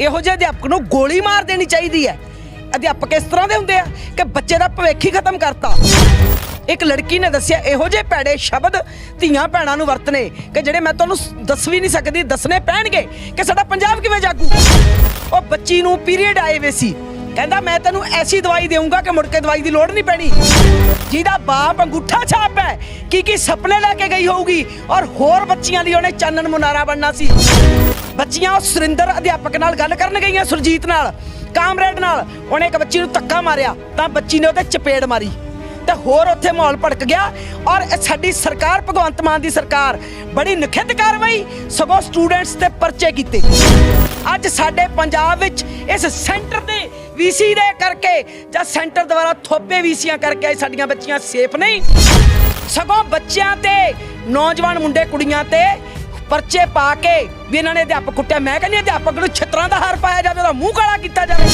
ਇਹੋ ਜਿਹੇ ਅਧਿਆਪਕ ਨੂੰ ਗੋਲੀ ਮਾਰ ਦੇਣੀ ਚਾਹੀਦੀ ਹੈ। ਅਧਿਆਪਕ ਇਸ ਤਰ੍ਹਾਂ ਦੇ ਹੁੰਦੇ ਆ ਕਿ ਬੱਚੇ ਦਾ ਭਵਿੱਖ ਹੀ ਖਤਮ ਕਰਤਾ। ਇੱਕ ਲੜਕੀ ਨੇ ਦੱਸਿਆ, ਇਹੋ ਜਿਹੇ ਭੈੜੇ ਸ਼ਬਦ ਧੀਆਂ ਭੈਣਾਂ ਨੂੰ ਵਰਤਨੇ ਕਿ ਜਿਹੜੇ ਮੈਂ ਤੁਹਾਨੂੰ ਦੱਸ ਵੀ ਨਹੀਂ ਸਕਦੀ ਦੱਸਣੇ ਪੈਣਗੇ ਕਿ ਸਾਡਾ ਪੰਜਾਬ ਕਿਵੇਂ ਜਾਗੂ। ਉਹ ਬੱਚੀ ਨੂੰ ਪੀਰੀਅਡ ਆਏ ਵੇ ਸੀ। ਕਹਿੰਦਾ, ਮੈਂ ਤੈਨੂੰ ਐਸੀ ਦਵਾਈ ਦੇਵਾਂਗਾ ਕਿ ਮੁੜ ਕੇ ਦਵਾਈ ਦੀ ਲੋੜ ਨਹੀਂ ਪੈਣੀ। ਜਿਹਦਾ ਬਾਪ ਅੰਗੂਠਾ ਛਾਪ ਹੈ ਕੀ ਕੀ ਸੁਪਨੇ ਲੈ ਕੇ ਗਈ ਹੋਊਗੀ ਔਰ ਹੋਰ ਬੱਚੀਆਂ ਲਈ ਉਹਨੇ ਚਾਨਣ ਮੁਨਾਰਾ ਬਣਨਾ ਸੀ। ਬੱਚੀਆਂ ਉਹ ਸੁਰਿੰਦਰ ਅਧਿਆਪਕ ਨਾਲ ਗੱਲ ਕਰਨ ਗਈਆਂ ਸੁਰਜੀਤ ਨਾਲ, ਕਾਮਰੇਡ ਨਾਲ। ਉਹਨੇ ਇੱਕ ਬੱਚੀ ਨੂੰ ਧੱਕਾ ਮਾਰਿਆ, ਤਾਂ ਬੱਚੀ ਨੇ ਉਹਦੇ ਚਪੇੜ ਮਾਰੀ। ਤੇ ਹੋਰ ਉੱਥੇ ਮਾਹੌਲ ਭੜਕ ਗਿਆ ਔਰ ਸਾਡੀ ਸਰਕਾਰ, ਭਗਵੰਤ ਮਾਨ ਦੀ ਸਰਕਾਰ, ਬੜੀ ਨਖਿੱਧ ਕਾਰਵਾਈ ਸਗੋਂ ਸਟੂਡੈਂਟਸ ਤੇ ਪਰਚੇ ਕੀਤੇ। ਅੱਜ ਸਾਡੇ ਪੰਜਾਬ ਵਿੱਚ ਇਸ ਸੈਂਟਰ ਦੇ ਵੀਸੀ ਦੇ ਕਰਕੇ ਜਾਂ ਸੈਂਟਰ ਦੁਆਰਾ ਥੋਪੇ ਵੀਸੀਆਂ ਕਰਕੇ ਸਾਡੀਆਂ ਬੱਚੀਆਂ ਸੇਫ ਨਹੀਂ। ਸਗੋਂ ਬੱਚਿਆਂ ਤੇ, ਨੌਜਵਾਨ ਮੁੰਡੇ, ਕੁੜੀਆਂ ਤੇ ਪਰਚੇ ਪਾ ਕੇ ਵੀ ਇਹਨਾਂ ਨੇ ਅਧਿਆਪਕ ਕੁੱਟਿਆ। ਮੈਂ ਕਹਿੰਦੀ ਅਧਿਆਪਕ ਨੂੰ ਛਿੱਤਰਾਂ ਦਾ ਹਾਰ ਪਾਇਆ ਜਾਵੇ, ਉਹਦਾ ਮੂੰਹ ਕਾਲਾ ਕੀਤਾ ਜਾਵੇ।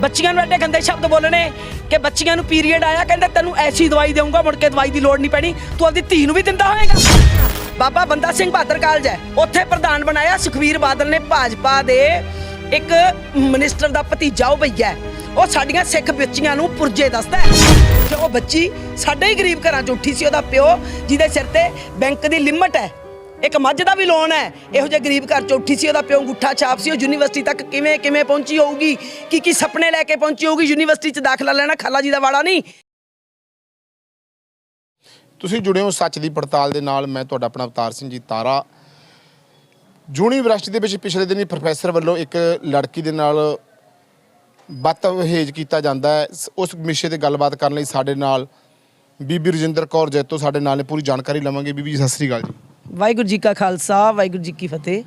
ਬੱਚੀਆਂ ਨੂੰ ਐਡੇ ਗੰਦੇ ਸ਼ਬਦ ਬੋਲਣੇ ਕਿ ਬੱਚੀਆਂ ਨੂੰ ਪੀਰੀਅਡ ਆਇਆ, ਕਹਿੰਦਾ ਤੈਨੂੰ ਐਸੀ ਦਵਾਈ ਦੇਵਾਂਗਾ ਮੁੜ ਕੇ ਦਵਾਈ ਦੀ ਲੋੜ ਨਹੀਂ ਪੈਣੀ, ਤੂੰ ਆਪਦੀ ਧੀ ਨੂੰ ਵੀ ਦਿੰਦਾ ਹੋਏਗਾ ਬਾਬਾ ਬੰਦਾ ਸਿੰਘ ਬਹਾਦਰ ਕਾਲਜ ਹੈ, ਉੱਥੇ ਪ੍ਰਧਾਨ ਬਣਾਇਆ ਸੁਖਵੀਰ ਬਾਦਲ ਨੇ ਭਾਜਪਾ ਦੇ ਇੱਕ ਮਿਨਿਸਟਰ ਦਾ ਭਤੀਜਾ, ਉਹ ਭਈਆ ਉਹ ਸਾਡੀਆਂ ਸਿੱਖ ਬੱਚੀਆਂ ਨੂੰ ਪੁਰਜੇ ਦੱਸਦਾ ਹੈ। ਉਹ ਬੱਚੀ ਸਾਡੇ ਹੀ ਗਰੀਬ ਘਰਾਂ 'ਚ ਉੱਠੀ ਸੀ, ਉਹਦਾ ਪਿਓ, ਜਿਹਦੇ ਸਿਰ ਤੇ ਬੈਂਕ ਦੀ ਲਿਮਟ ਹੈ। ਇੱਕ ਮੱਝ ਦਾ ਵੀ ਲੋਨ ਹੈ। ਇਹੋ ਜਿਹੇ ਗਰੀਬ ਘਰ 'ਚ ਉੱਠੀ ਸੀ, ਉਹਦਾ ਪਿਓ ਗੁੱਠਾ ਛਾਪ ਸੀ, ਉਹ ਯੂਨੀਵਰਸਿਟੀ ਤੱਕ ਕਿਵੇਂ ਕਿਵੇਂ ਪਹੁੰਚੀ ਹੋਊਗੀ? ਕੀ ਕੀ ਸੁਪਨੇ ਲੈ ਕੇ ਪਹੁੰਚੀ ਹੋਊਗੀ? ਯੂਨੀਵਰਸਿਟੀ 'ਚ ਦਾਖਲਾ ਲੈਣਾ ਖਾਲਾ ਜੀ ਦਾ ਵਾੜਾ ਨਹੀਂ। ਤੁਸੀਂ ਜੁੜੇ ਹੋ ਸੱਚ ਦੀ ਪੜਤਾਲ ਦੇ ਨਾਲ, ਮੈਂ ਤੁਹਾਡਾ ਆਪਣਾ ਅਵਤਾਰ ਸਿੰਘ ਜੀ ਤਾਰਾ। ਯੂਨੀਵਰਸਿਟੀ ਦੇ ਵਿੱਚ ਪਿਛਲੇ ਦਿਨੀ ਪ੍ਰੋਫੈਸਰ ਵੱਲੋਂ ਇੱਕ ਲੜਕੀ ਦੇ ਨਾਲ ਬਦਤਮੀਜ਼ ਕੀਤਾ ਜਾਂਦਾ ਹੈ। ਉਸ ਵਿਸ਼ੇ ਤੇ ਗੱਲਬਾਤ ਕਰਨ ਲਈ ਸਾਡੇ ਨਾਲ ਬੀਬੀ ਰਜਿੰਦਰ ਕੌਰ ਜੈਤੋ ਸਾਡੇ ਨਾਲ ਨੇ। ਪੂਰੀ ਜਾਣਕਾਰੀ ਲਵਾਂਗੇ। ਬੀਬੀ ਜੀ, ਸਤਿ ਸ੍ਰੀ ਅਕਾਲ ਜੀ। ਵਾਹਿਗੁਰੂ ਜੀ ਕਾ ਖਾਲਸਾ ਵਾਹਿਗੁਰੂ ਜੀ ਕੀ ਫਤਿਹ।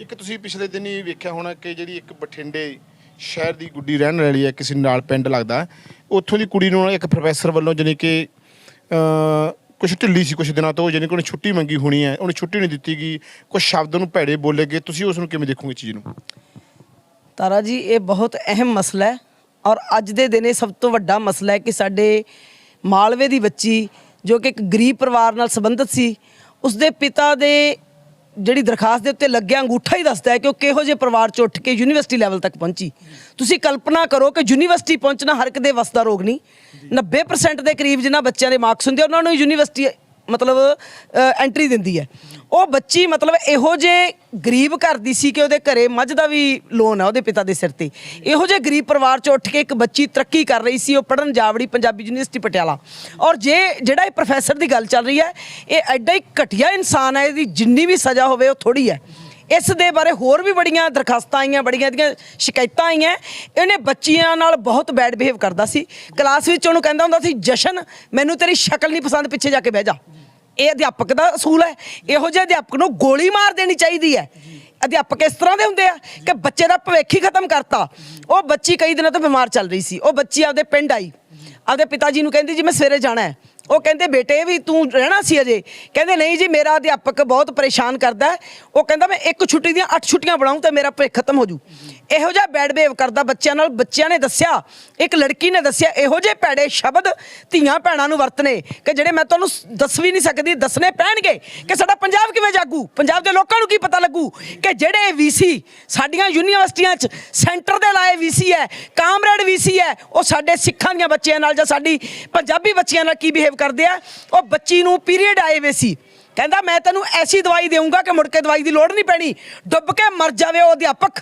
ਇੱਕ ਤੁਸੀਂ ਪਿਛਲੇ ਦਿਨੀ ਵੇਖਿਆ ਹੋਣਾ ਕਿ ਜਿਹੜੀ ਇੱਕ ਬਠਿੰਡੇ ਸ਼ਹਿਰ ਦੀ ਗੁੱਡੀ ਰਹਿਣ ਵਾਲੀ ਹੈ ਕਿਸੇ ਨਾਲ ਪਿੰਡ ਲੱਗਦਾ ਹੈ, ਉੱਥੋਂ ਦੀ ਕੁੜੀ ਨੂੰ ਇੱਕ ਪ੍ਰੋਫੈਸਰ ਵੱਲੋਂ ਜਾਣੀ ਕਿ ਕੁਝ ਢਿੱਲੀ ਸੀ ਕੁਝ ਦਿਨਾਂ ਤੋਂ ਜਾਣੀ ਕਿ ਉਹਨੇ ਛੁੱਟੀ ਮੰਗੀ ਹੋਣੀ ਹੈ। ਉਹਨੇ ਛੁੱਟੀ ਨਹੀਂ ਦਿੱਤੀ ਗਈ। ਕੁਝ ਸ਼ਬਦ ਉਹਨੂੰ ਭੈੜੇ ਬੋਲੇ ਗਏ। ਤੁਸੀਂ ਉਸ ਨੂੰ ਕਿਵੇਂ ਦੇਖੋਗੇ ਚੀਜ਼ ਨੂੰ? ਤਾਰਾ ਜੀ ਇਹ ਬਹੁਤ ਅਹਿਮ ਮਸਲਾ ਹੈ ਔਰ ਅੱਜ ਦੇ ਦਿਨ ਇਹ ਸਭ ਤੋਂ ਵੱਡਾ ਮਸਲਾ ਹੈ ਕਿ ਸਾਡੇ ਮਾਲਵੇ ਦੀ ਬੱਚੀ ਜੋ ਕਿ ਇੱਕ ਗਰੀਬ ਪਰਿਵਾਰ ਨਾਲ ਸੰਬੰਧਿਤ ਸੀ ਉਸਦੇ ਪਿਤਾ ਦੇ ਜਿਹੜੀ ਦਰਖਾਸਤ ਦੇ ਉੱਤੇ ਲੱਗਿਆ ਅੰਗੂਠਾ ਹੀ ਦੱਸਦਾ ਹੈ ਕਿ ਉਹ ਕਿਹੋ ਜਿਹੇ ਪਰਿਵਾਰ ਚ ਉੱਠ ਕੇ ਯੂਨੀਵਰਸਿਟੀ ਲੈਵਲ ਤੱਕ ਪਹੁੰਚੀ। ਤੁਸੀਂ ਕਲਪਨਾ ਕਰੋ ਕਿ ਯੂਨੀਵਰਸਿਟੀ ਪਹੁੰਚਣਾ ਹਰ ਇੱਕ ਦੇ ਵੱਸ ਦਾ ਰੋਗ ਨਹੀਂ। 90% ਦੇ ਕਰੀਬ ਜਿਨ੍ਹਾਂ ਬੱਚਿਆਂ ਦੇ ਮਾਰਕਸ ਹੁੰਦੇ ਉਹਨਾਂ ਨੂੰ ਯੂਨੀਵਰਸਿਟੀ ਮਤਲਬ ਐਂਟਰੀ ਦਿੰਦੀ ਹੈ। ਉਹ ਬੱਚੀ ਮਤਲਬ ਇਹੋ ਜੇ ਗਰੀਬ ਘਰ ਦੀ ਸੀ ਕਿ ਉਹਦੇ ਘਰੇ ਮੱਝ ਦਾ ਵੀ ਲੋਨ ਹੈ ਉਹਦੇ ਪਿਤਾ ਦੇ ਸਿਰ ਤੇ। ਇਹੋ ਜੇ ਗਰੀਬ ਪਰਿਵਾਰ ਚ ਉੱਠ ਕੇ ਇੱਕ ਬੱਚੀ ਤਰੱਕੀ ਕਰ ਰਹੀ ਸੀ, ਉਹ ਪੜਨ ਜਾਵੜੀ ਪੰਜਾਬੀ ਯੂਨੀਵਰਸਿਟੀ ਪਟਿਆਲਾ। ਔਰ ਜੇ ਜਿਹੜਾ ਇਹ ਪ੍ਰੋਫੈਸਰ ਦੀ ਗੱਲ ਚੱਲ ਰਹੀ ਹੈ, ਇਹ ਐਡਾ ਹੀ ਘਟੀਆ ਇਨਸਾਨ ਹੈ, ਇਹਦੀ ਜਿੰਨੀ ਵੀ ਸਜ਼ਾ ਹੋਵੇ ਉਹ ਥੋੜੀ ਹੈ। ਇਸ ਦੇ ਬਾਰੇ ਹੋਰ ਵੀ ਬੜੀਆਂ ਦਰਖਾਸਤਾਂ ਆਈਆਂ, ਬੜੀਆਂ ਇਹਦੀਆਂ ਸ਼ਿਕਾਇਤਾਂ ਆਈਆਂ। ਇਹਨੇ ਬੱਚੀਆਂ ਨਾਲ ਬਹੁਤ ਬੈਡ ਬਿਹੇਵ ਕਰਦਾ ਸੀ। ਕਲਾਸ ਵਿੱਚ ਉਹਨੂੰ ਕਹਿੰਦਾ ਹੁੰਦਾ ਸੀ, ਜਸ਼ਨ, ਮੈਨੂੰ ਤੇਰੀ ਸ਼ਕਲ ਨਹੀਂ ਪਸੰਦ, ਪਿੱਛੇ ਜਾ ਕੇ ਬਹਿ ਜਾ। ਇਹ ਅਧਿਆਪਕ ਦਾ ਅਸੂਲ ਹੈ। ਇਹੋ ਜਿਹੇ ਅਧਿਆਪਕ ਨੂੰ ਗੋਲੀ ਮਾਰ ਦੇਣੀ ਚਾਹੀਦੀ ਹੈ। ਅਧਿਆਪਕ ਇਸ ਤਰ੍ਹਾਂ ਦੇ ਹੁੰਦੇ ਆ ਕਿ ਬੱਚੇ ਦਾ ਭਵਿੱਖ ਹੀ ਖਤਮ ਕਰਤਾ। ਉਹ ਬੱਚੀ ਕਈ ਦਿਨਾਂ ਤੋਂ ਬਿਮਾਰ ਚੱਲ ਰਹੀ ਸੀ। ਉਹ ਬੱਚੀ ਆਪਦੇ ਪਿੰਡ ਆਈ। ਆਪਦੇ ਪਿਤਾ ਜੀ ਨੂੰ ਕਹਿੰਦੀ, ਜੀ, ਮੈਂ ਸਵੇਰੇ ਜਾਣਾ ਹੈ। ਉਹ ਕਹਿੰਦੇ, ਬੇਟੇ, ਵੀ ਤੂੰ ਰਹਿਣਾ ਸੀ ਅਜੇ? ਕਹਿੰਦੇ, ਨਹੀਂ ਜੀ, ਮੇਰਾ ਅਧਿਆਪਕ ਬਹੁਤ ਪਰੇਸ਼ਾਨ ਕਰਦਾ ਉਹ ਕਹਿੰਦਾ, ਮੈਂ ਇੱਕ ਛੁੱਟੀ ਦੀਆਂ 8 ਛੁੱਟੀਆਂ ਬਣਾਉਂ ਤੇ ਮੇਰਾ ਭਵਿੱਖ ਖਤਮ ਹੋ ਜੂ। ਇਹੋ ਜਿਹਾ ਬੈਡ ਬਿਹੇਵ ਕਰਦਾ ਬੱਚਿਆਂ ਨਾਲ। ਬੱਚਿਆਂ ਨੇ ਦੱਸਿਆ, ਇੱਕ ਲੜਕੀ ਨੇ ਦੱਸਿਆ, ਇਹੋ ਜਿਹੇ ਭੈੜੇ ਸ਼ਬਦ ਧੀਆਂ ਭੈਣਾਂ ਨੂੰ ਵਰਤਨੇ, ਕਿ ਜਿਹੜੇ ਮੈਂ ਤੁਹਾਨੂੰ ਦੱਸ ਵੀ ਨਹੀਂ ਸਕਦੀ ਦੱਸਣੇ ਪੈਣਗੇ, ਕਿ ਸਾਡਾ ਪੰਜਾਬ ਕਿਵੇਂ ਜਾਗੂ? ਪੰਜਾਬ ਦੇ ਲੋਕਾਂ ਨੂੰ ਕੀ ਪਤਾ ਲੱਗੂ ਕਿ ਜਿਹੜੇ ਵੀਸੀ ਸਾਡੀਆਂ ਯੂਨੀਵਰਸਿਟੀਆਂ 'ਚ ਸੈਂਟਰ ਦੇ ਲਾਏ ਵੀਸੀ ਹੈ, ਕਾਮਰੇਡ ਵੀਸੀ ਹੈ, ਉਹ ਸਾਡੇ ਸਿੱਖਾਂ ਦੀਆਂ ਬੱਚਿਆਂ ਨਾਲ ਜਾਂ ਸਾਡੀ ਪੰਜਾਬੀ ਬੱਚਿਆਂ ਨਾਲ ਕੀ ਬਿਹੇਵ ਕਰਦੇ ਆ? ਉਹ ਬੱਚੀ ਨੂੰ ਪੀਰੀਅਡ ਆਏ ਵੇ ਸੀ। ਕਹਿੰਦਾ, ਮੈਂ ਤੈਨੂੰ ਐਸੀ ਦਵਾਈ ਦੇਵਾਂਗਾ ਕਿ ਮੁੜ ਕੇ ਦਵਾਈ ਦੀ ਲੋੜ ਨਹੀਂ ਪੈਣੀ। ਡੁੱਬ ਕੇ ਮਰ ਜਾਵੇ ਉਹ ਅਧਿਆਪਕ।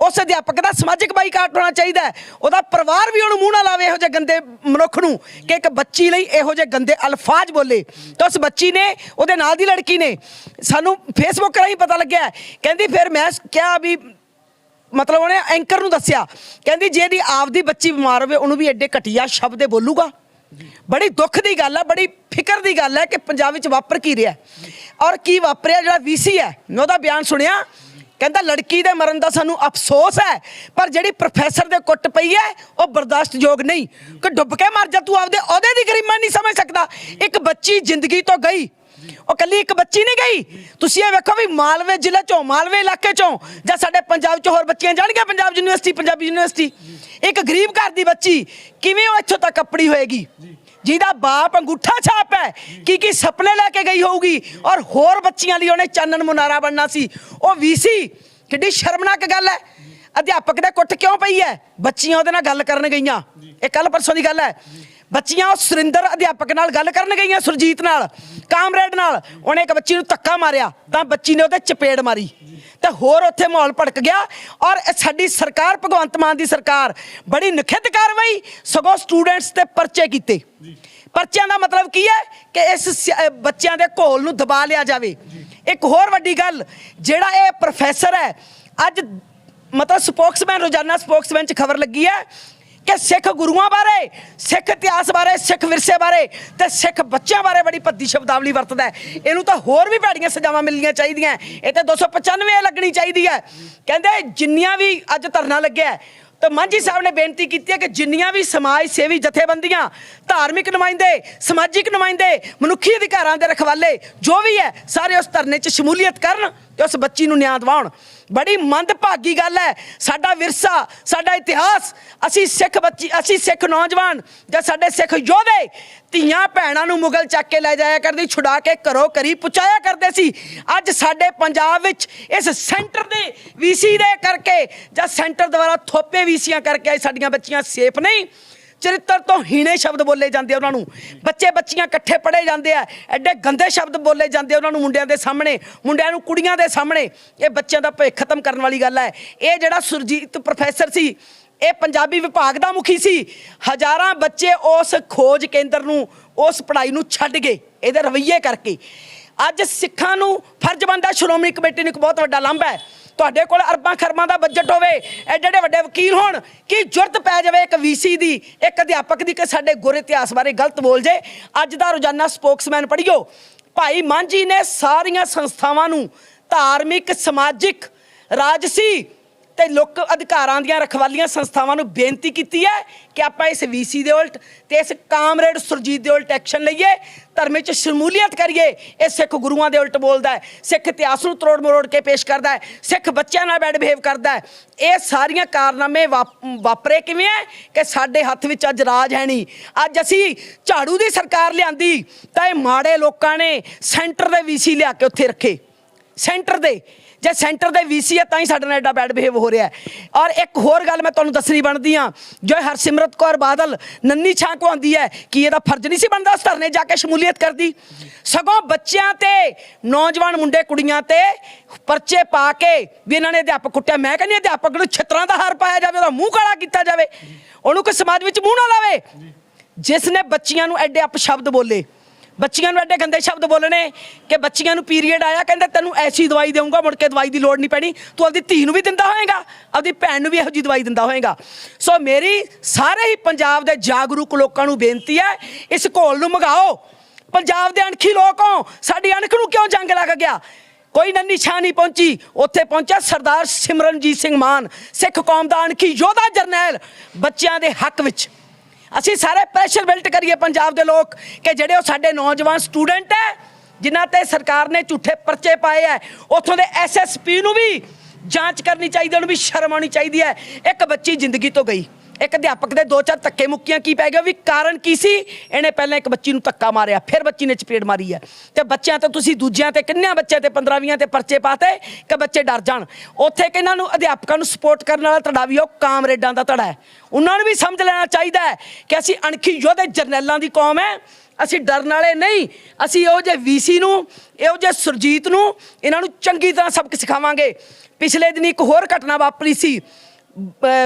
ਉਸ ਅਧਿਆਪਕ ਦਾ ਸਮਾਜਿਕ ਬਾਈਕਾਟ ਹੋਣਾ ਚਾਹੀਦਾ ਉਹਦਾ ਪਰਿਵਾਰ ਵੀ ਉਹਨੂੰ ਮੂੰਹ ਨਾ ਲਾਵੇ ਇਹੋ ਜਿਹੇ ਗੰਦੇ ਮਨੁੱਖ ਨੂੰ ਕਿ ਇੱਕ ਬੱਚੀ ਲਈ ਇਹੋ ਜਿਹੇ ਗੰਦੇ ਅਲਫਾਜ਼ ਬੋਲੇ। ਤਾਂ ਉਸ ਬੱਚੀ ਨੇ, ਉਹਦੇ ਨਾਲ ਦੀ ਲੜਕੀ ਨੇ ਸਾਨੂੰ ਫੇਸਬੁੱਕ ਰਾਹੀਂ ਪਤਾ ਲੱਗਿਆ ਕਹਿੰਦੀ ਫਿਰ ਮੈਂ ਕਿਹਾ ਵੀ ਮਤਲਬ ਉਹਨੇ ਐਂਕਰ ਨੂੰ ਦੱਸਿਆ। ਕਹਿੰਦੀ ਜੇ ਦੀ ਆਪਦੀ ਬੱਚੀ ਬਿਮਾਰ ਹੋਵੇ, ਉਹਨੂੰ ਵੀ ਐਡੇ ਘਟੀਆ ਸ਼ਬਦ ਇਹ ਬੋਲੂਗਾ। ਬੜੀ ਦੁੱਖ ਦੀ ਗੱਲ ਹੈ, ਬੜੀ ਫਿਕਰ ਦੀ ਗੱਲ ਹੈ ਕਿ ਪੰਜਾਬ ਵਿੱਚ ਵਾਪਰ ਕੀ ਰਿਹਾ ਔਰ ਕੀ ਵਾਪਰਿਆ ਜਿਹੜਾ ਵੀਸੀ ਹੈ, ਮੈਂ ਉਹਦਾ ਬਿਆਨ ਸੁਣਿਆ। ਕਹਿੰਦਾ ਲੜਕੀ ਦੇ ਮਰਨ ਦਾ ਸਾਨੂੰ ਅਫਸੋਸ ਹੈ, ਪਰ ਜਿਹੜੀ ਪ੍ਰੋਫੈਸਰ ਦੇ ਕੁੱਟ ਪਈ ਹੈ, ਉਹ ਬਰਦਾਸ਼ਤਯੋਗ ਨਹੀਂ। ਕਿ ਡੁੱਬ ਕੇ ਮਰ ਜਾ, ਤੂੰ ਆਪਦੇ ਉਹਦੇ ਦੀ ਗਰਿਮਾ ਨਹੀਂ ਸਮਝ ਸਕਦਾ। ਇੱਕ ਬੱਚੀ ਜ਼ਿੰਦਗੀ ਤੋਂ ਗਈ। ਉਹ ਕੱਲੀ ਇੱਕ ਬੱਚੀ ਨਹੀਂ ਗਈ। ਤੁਸੀਂ ਇਹ ਵੇਖੋ ਵੀ ਮਾਲਵੇ ਜ਼ਿਲ੍ਹੇ ਚੋਂ, ਮਾਲਵੇ ਇਲਾਕੇ ਚੋਂ, ਜਾਂ ਸਾਡੇ ਪੰਜਾਬ ਚੋਂ ਹੋਰ ਬੱਚੀਆਂ ਜਾਣਗੀਆਂ, ਪੰਜਾਬ ਯੂਨੀਵਰਸਿਟੀ, ਪੰਜਾਬੀ ਯੂਨੀਵਰਸਿਟੀ। ਇੱਕ ਗਰੀਬ ਘਰ ਦੀ ਬੱਚੀ, ਕਿਵੇਂ ਉਹ ਇੱਥੋਂ ਤੱਕ ਕੱਪੜੀ ਹੋਏਗੀ? ਜਿਹਦਾ ਬਾਪ ਅੰਗੂਠਾ ਛਾਪ ਹੈ, ਕੀ ਕੀ ਸੁਪਨੇ ਲੈ ਕੇ ਗਈ ਹੋਊਗੀ? ਔਰ ਹੋਰ ਬੱਚੀਆਂ ਲਈ ਉਹਨੇ ਚਾਨਣ ਮੁਨਾਰਾ ਬਣਨਾ ਸੀ। ਉਹ ਵੀਸੀ ਕਿੱਡੀ ਸ਼ਰਮਨਾਕ ਗੱਲ ਹੈ। ਅਧਿਆਪਕ ਦੇ ਕੁੱਟ ਕਿਉਂ ਪਈ ਹੈ? ਬੱਚੀਆਂ ਉਹਦੇ ਨਾਲ ਗੱਲ ਕਰਨ ਗਈਆਂ। ਇਹ ਕੱਲ ਪਰਸੋਂ ਦੀ ਗੱਲ ਹੈ। ਬੱਚੀਆਂ ਉਹ ਸੁਰਿੰਦਰ ਅਧਿਆਪਕ ਨਾਲ ਗੱਲ ਕਰਨ ਗਈਆਂ, ਸੁਰਜੀਤ ਨਾਲ, ਕਾਮਰੇਡ ਨਾਲ। ਉਹਨੇ ਇੱਕ ਬੱਚੀ ਨੂੰ ਧੱਕਾ ਮਾਰਿਆ, ਤਾਂ ਬੱਚੀ ਨੇ ਉਹਦੇ ਚਪੇੜ ਮਾਰੀ। ਤੇ ਹੋਰ ਉੱਥੇ ਮਾਹੌਲ ਭੜਕ ਗਿਆ ਔਰ ਸਾਡੀ ਸਰਕਾਰ ਭਗਵੰਤ ਮਾਨ ਦੀ ਸਰਕਾਰ ਬੜੀ ਨਖਿੱਧ ਕਾਰਵਾਈ ਸਗੋਂ ਸਟੂਡੈਂਟਸ ਤੇ ਪਰਚੇ ਕੀਤੇ। ਪਰਚਿਆਂ ਦਾ ਮਤਲਬ ਕੀ ਹੈ ਕਿ ਇਸ ਬੱਚਿਆਂ ਦੇ ਘੋਲ ਨੂੰ ਦਬਾ ਲਿਆ ਜਾਵੇ। ਇੱਕ ਹੋਰ ਵੱਡੀ ਗੱਲ ਜਿਹੜਾ ਇਹ ਪ੍ਰੋਫੈਸਰ ਹੈ ਅੱਜ ਮਤਲਬ ਸਪੋਕਸਮੈਨ ਰੋਜ਼ਾਨਾ ਸਪੋਕਸਮੈਨ 'ਚ ਖਬਰ ਲੱਗੀ ਹੈ ਕਿ ਸਿੱਖ ਗੁਰੂਆਂ ਬਾਰੇ, ਸਿੱਖ ਇਤਿਹਾਸ ਬਾਰੇ, ਸਿੱਖ ਵਿਰਸੇ ਬਾਰੇ ਤੇ ਸਿੱਖ ਬੱਚਿਆਂ ਬਾਰੇ ਬੜੀ ਭੱਦੀ ਸ਼ਬਦਾਵਲੀ ਵਰਤਦਾ ਇਹਨੂੰ ਤਾਂ ਹੋਰ ਵੀ ਭੈੜੀਆਂ ਸਜ਼ਾਵਾਂ ਮਿਲਣੀਆਂ ਚਾਹੀਦੀਆਂ ਹੈ। ਇਹ ਤੇ 295 ਲੱਗਣੀ ਚਾਹੀਦੀ ਹੈ। ਕਹਿੰਦੇ ਜਿੰਨੀਆਂ ਵੀ ਅੱਜ ਧਰਨਾ ਲੱਗਿਆ ਤਾਂ ਮਾਂਝੀ ਸਾਹਿਬ ਨੇ ਬੇਨਤੀ ਕੀਤੀ ਹੈ ਕਿ ਜਿੰਨੀਆਂ ਵੀ ਸਮਾਜ ਸੇਵੀ ਜਥੇਬੰਦੀਆਂ, ਧਾਰਮਿਕ ਨੁਮਾਇੰਦੇ, ਸਮਾਜਿਕ ਨੁਮਾਇੰਦੇ, ਮਨੁੱਖੀ ਅਧਿਕਾਰਾਂ ਦੇ ਰਖਵਾਲੇ ਜੋ ਵੀ ਹੈ, ਸਾਰੇ ਉਸ ਧਰਨੇ 'ਚ ਸ਼ਮੂਲੀਅਤ ਕਰਨ। ਤੇ ਉਸ ਬੱਚੀ ਨੂੰ ਨਿਆਂ ਦਿਵਾਉਣ ਬੜੀ ਮੰਦਭਾਗੀ ਗੱਲ ਹੈ। ਸਾਡਾ ਵਿਰਸਾ, ਸਾਡਾ ਇਤਿਹਾਸ, ਅਸੀਂ ਸਿੱਖ ਬੱਚੀ, ਅਸੀਂ ਸਿੱਖ ਨੌਜਵਾਨ ਜਾਂ ਸਾਡੇ ਸਿੱਖ ਯੋਧੇ ਧੀਆਂ ਭੈਣਾਂ ਨੂੰ ਮੁਗਲ ਚੱਕ ਕੇ ਲੈ ਜਾਇਆ ਕਰਦੇ, ਛੁਡਾ ਕੇ ਘਰੋਂ ਘਰੀ ਪਹੁੰਚਾਇਆ ਕਰਦੇ ਸੀ। ਅੱਜ ਸਾਡੇ ਪੰਜਾਬ ਵਿੱਚ ਇਸ ਸੈਂਟਰ ਦੇ ਵੀਸੀ ਦੇ ਕਰਕੇ ਜਾਂ ਸੈਂਟਰ ਦੁਆਰਾ ਥੋਪੇ ਵੀਸੀਆਂ ਕਰਕੇ ਅੱਜ ਸਾਡੀਆਂ ਬੱਚੀਆਂ ਸੇਫ ਨਹੀਂ। ਚਰਿੱਤਰ ਤੋਂ ਹੀਣੇ ਸ਼ਬਦ ਬੋਲੇ ਜਾਂਦੇ ਆ ਉਹਨਾਂ ਨੂੰ। ਬੱਚੇ ਬੱਚੀਆਂ ਇਕੱਠੇ ਪੜੇ ਜਾਂਦੇ ਆ, ਐਡੇ ਗੰਦੇ ਸ਼ਬਦ ਬੋਲੇ ਜਾਂਦੇ ਆ ਉਹਨਾਂ ਨੂੰ ਮੁੰਡਿਆਂ ਦੇ ਸਾਹਮਣੇ, ਮੁੰਡਿਆਂ ਨੂੰ ਕੁੜੀਆਂ ਦੇ ਸਾਹਮਣੇ। ਇਹ ਬੱਚਿਆਂ ਦਾ ਭਵਿੱਖ ਖਤਮ ਕਰਨ ਵਾਲੀ ਗੱਲ ਹੈ। ਇਹ ਜਿਹੜਾ ਸੁਰਜੀਤ ਪ੍ਰੋਫੈਸਰ ਸੀ, ਇਹ ਪੰਜਾਬੀ ਵਿਭਾਗ ਦਾ ਮੁਖੀ ਸੀ। ਹਜ਼ਾਰਾਂ ਬੱਚੇ ਉਸ ਖੋਜ ਕੇਂਦਰ ਨੂੰ, ਉਸ ਪੜ੍ਹਾਈ ਨੂੰ ਛੱਡ ਗਏ, ਇਹਦੇ ਰਵੱਈਏ ਕਰਕੇ। ਅੱਜ ਸਿੱਖਾਂ ਨੂੰ ਫਰਜ਼ ਬਣਦਾ ਸ਼੍ਰੋਮਣੀ ਕਮੇਟੀ ਨੂੰ ਇੱਕ ਬਹੁਤ ਵੱਡਾ ਲਾਂਭਾ ਹੈ। ਤੁਹਾਡੇ ਕੋਲ ਅਰਬਾਂ ਖਰਬਾਂ ਦਾ ਬਜਟ ਹੋਵੇ ਐਡੇ ਐਡੇ ਵੱਡੇ ਵਕੀਲ ਹੋਣ, ਕੀ ਜੁਰਤ ਪੈ ਜਾਵੇ ਇੱਕ ਵੀਸੀ ਦੀ, ਇੱਕ ਅਧਿਆਪਕ ਦੀ ਕਿ ਸਾਡੇ ਗੁਰ ਇਤਿਹਾਸ ਬਾਰੇ ਗਲਤ ਬੋਲ ਜੇ? ਅੱਜ ਦਾ ਰੋਜ਼ਾਨਾ ਸਪੋਕਸਮੈਨ ਪੜ੍ਹਿਓ, ਭਾਈ ਮਾਂਜੀ ਨੇ ਸਾਰੀਆਂ ਸੰਸਥਾਵਾਂ ਨੂੰ ਧਾਰਮਿਕ, ਸਮਾਜਿਕ, ਰਾਜਸੀ ਤੇ ਲੋਕ ਅਧਿਕਾਰਾਂ ਦੀਆਂ ਰਖਵਾਲੀਆਂ ਸੰਸਥਾਵਾਂ ਨੂੰ ਬੇਨਤੀ ਕੀਤੀ ਹੈ ਕਿ ਆਪਾਂ ਇਸ ਵੀਸੀ ਦੇ ਉਲਟ ਤੇ ਇਸ ਕਾਮਰੇਡ ਸੁਰਜੀਤ ਦੇ ਉਲਟ ਐਕਸ਼ਨ ਲਈਏ, ਧਰਮ ਵਿੱਚ ਸ਼ਮੂਲੀਅਤ ਕਰੀਏ, ਇਹ ਸਿੱਖ ਗੁਰੂਆਂ ਦੇ ਉਲਟ ਬੋਲਦਾ ਹੈ, ਸਿੱਖ ਇਤਿਹਾਸ ਨੂੰ ਤਰੋੜ ਮਰੋੜ ਕੇ ਪੇਸ਼ ਕਰਦਾ ਹੈ, ਸਿੱਖ ਬੱਚਿਆਂ ਨਾਲ ਬੈਡ ਬਿਹੇਵ ਕਰਦਾ ਹੈ। ਇਹ ਸਾਰੀਆਂ ਕਾਰਨਾਮੇ ਵਾਪ- ਵਾਪਰੇ ਕਿਵੇਂ ਹੈ ਕਿ ਸਾਡੇ ਹੱਥ ਵਿੱਚ ਅੱਜ ਰਾਜ ਹੈ ਨਹੀਂ। ਅੱਜ ਅਸੀਂ ਝਾੜੂ ਦੀ ਸਰਕਾਰ ਲਿਆਂਦੀ, ਤਾਂ ਇਹ ਮਾੜੇ ਲੋਕਾਂ ਨੇ ਸੈਂਟਰ ਦੇ ਵੀਸੀ ਲਿਆ ਕੇ ਉੱਥੇ ਰੱਖੇ। ਸੈਂਟਰ ਦੇ ਜੇ ਸੈਂਟਰ ਦੇ ਵੀਸੀ ਹੈ ਤਾਂ ਹੀ ਸਾਡੇ ਨਾਲ ਐਡਾ ਬੈਡ ਬਿਹੇਵ ਹੋ ਰਿਹਾ ਔਰ ਇੱਕ ਹੋਰ ਗੱਲ ਮੈਂ ਤੁਹਾਨੂੰ ਦੱਸਣੀ ਬਣਦੀ ਆ, ਜੋ ਹਰਸਿਮਰਤ ਕੌਰ ਬਾਦਲ ਨੰਨੀ ਛਾਂ ਕਹਾਉਂਦੀ ਹੈ ਕਿ ਇਹਦਾ ਫਰਜ਼ ਨਹੀਂ ਸੀ ਬਣਦਾ ਉਸ ਧਰਨੇ ਜਾ ਕੇ ਸ਼ਮੂਲੀਅਤ ਕਰਦੀ। ਸਗੋਂ ਬੱਚਿਆਂ ਤੇ, ਨੌਜਵਾਨ ਮੁੰਡੇ ਕੁੜੀਆਂ ਤੇ ਪਰਚੇ ਪਾ ਕੇ ਵੀ ਇਹਨਾਂ ਨੇ ਅਧਿਆਪਕ ਕੁੱਟਿਆ। ਮੈਂ ਕਹਿੰਦੀ ਅਧਿਆਪਕ ਨੂੰ ਛਿੱਤਰਾਂ ਦਾ ਹਾਰ ਪਾਇਆ ਜਾਵੇ, ਉਹਦਾ ਮੂੰਹ ਕਾਲਾ ਕੀਤਾ ਜਾਵੇ, ਉਹਨੂੰ ਕੋਈ ਸਮਾਜ ਵਿੱਚ ਮੂੰਹ ਨਾ ਲਾਵੇ। ਜਿਸ ਨੇ ਬੱਚੀਆਂ ਨੂੰ ਐਡੇ ਅਪਸ਼ਬਦ ਬੋਲੇ ਬੱਚੀਆਂ ਨੂੰ ਐਡੇ ਗੰਦੇ ਸ਼ਬਦ ਬੋਲਣੇ ਕਿ ਬੱਚੀਆਂ ਨੂੰ ਪੀਰੀਅਡ ਆਇਆ, ਕਹਿੰਦਾ ਤੈਨੂੰ ਐਸੀ ਦਵਾਈ ਦੇਵਾਂਗਾ ਮੁੜ ਕੇ ਦਵਾਈ ਦੀ ਲੋੜ ਨਹੀਂ ਪੈਣੀ। ਤੂੰ ਆਪਦੀ ਧੀ ਨੂੰ ਵੀ ਦਿੰਦਾ ਹੋਏਗਾ, ਆਪਦੀ ਭੈਣ ਨੂੰ ਵੀ ਇਹੋ ਜੀ ਦਵਾਈ ਦਿੰਦਾ ਹੋਏਗਾ। ਸੋ ਮੇਰੀ ਸਾਰੇ ਹੀ ਪੰਜਾਬ ਦੇ ਜਾਗਰੂਕ ਲੋਕਾਂ ਨੂੰ ਬੇਨਤੀ ਹੈ, ਇਸ ਘੋਲ ਨੂੰ ਮਗਾਓ। ਪੰਜਾਬ ਦੇ ਅਣਖੀ ਲੋਕ ਹੋ, ਸਾਡੀ ਅਣਖ ਨੂੰ ਕਿਉਂ ਜੰਗ ਲੱਗ ਗਿਆ? ਕੋਈ ਨੰਨੀ ਛਾਂ ਨਹੀਂ ਪਹੁੰਚੀ, ਉੱਥੇ ਪਹੁੰਚਿਆ ਸਰਦਾਰ ਸਿਮਰਨਜੀਤ ਸਿੰਘ ਮਾਨ, ਸਿੱਖ ਕੌਮ ਦਾ ਅਣਖੀ ਯੋਧਾ ਜਰਨੈਲ, ਬੱਚਿਆਂ ਦੇ ਹੱਕ ਵਿੱਚ। ਅਸੀਂ ਸਾਰੇ ਪ੍ਰੈਸ਼ਰ ਬਿਲਟ ਕਰੀਏ ਪੰਜਾਬ ਦੇ ਲੋਕ ਕਿ ਜਿਹੜੇ ਉਹ ਸਾਡੇ ਨੌਜਵਾਨ ਸਟੂਡੈਂਟ ਹੈ, ਜਿਨ੍ਹਾਂ ਤੇ ਸਰਕਾਰ ਨੇ ਝੂਠੇ ਪਰਚੇ ਪਾਏ ਹੈ, ਉੱਥੋਂ ਦੇ ਐਸਐਸਪੀ ਨੂੰ ਵੀ ਜਾਂਚ ਕਰਨੀ ਚਾਹੀਦੀ ਉਹਨੂੰ ਵੀ ਸ਼ਰਮ ਆਉਣੀ ਚਾਹੀਦੀ ਹੈ। ਇੱਕ ਬੱਚੀ ਜ਼ਿੰਦਗੀ ਤੋਂ ਗਈ। ਇੱਕ ਅਧਿਆਪਕ ਦੇ ਦੋ ਚਾਰ ਧੱਕੇ ਮੁੱਕੀਆਂ ਕੀ ਪੈ ਗਿਆ ਵੀ ਕਾਰਨ ਕੀ ਸੀ? ਇਹਨੇ ਪਹਿਲਾਂ ਇੱਕ ਬੱਚੀ ਨੂੰ ਧੱਕਾ ਮਾਰਿਆ, ਫਿਰ ਬੱਚੀ ਨੇ ਚਪੇੜ ਮਾਰੀ ਹੈ। ਤੇ ਬੱਚਿਆਂ ਤੇ ਤੁਸੀਂ ਦੂਜਿਆਂ ਤੇ, ਕਿੰਨਿਆਂ ਬੱਚਿਆਂ ਤੇ 15 20 ਤੇ ਪਰਚੇ ਪਾਤੇ ਕਿ ਬੱਚੇ ਡਰ ਜਾਣ? ਉੱਥੇ ਕਿ ਇਹਨਾਂ ਨੂੰ ਅਧਿਆਪਕਾਂ ਨੂੰ ਸਪੋਰਟ ਕਰਨ ਵਾਲਾ ਧੜਾ ਵੀ ਉਹ ਕਾਮਰੇਡਾਂ ਦਾ ਧੜਾ ਹੈ। ਉਹਨਾਂ ਨੂੰ ਵੀ ਸਮਝ ਲੈਣਾ ਚਾਹੀਦਾ ਹੈ ਕਿ ਅਸੀਂ ਅਣਖੀ ਯੋਧੇ ਜਰਨੈਲਾਂ ਦੀ ਕੌਮ ਹੈ। ਅਸੀਂ ਡਰਨ ਵਾਲੇ ਨਹੀਂ। ਅਸੀਂ ਉਹ ਜੇ ਵੀਸੀ ਨੂੰ, ਇਹੋ ਜੇ ਸੁਰਜੀਤ ਨੂੰ, ਇਹਨਾਂ ਨੂੰ ਚੰਗੀ ਤਰ੍ਹਾਂ ਸਬਕ ਸਿਖਾਵਾਂਗੇ। ਪਿਛਲੇ ਦਿਨੀ ਇੱਕ ਹੋਰ ਘਟਨਾ ਵਾਪਰੀ ਸੀ।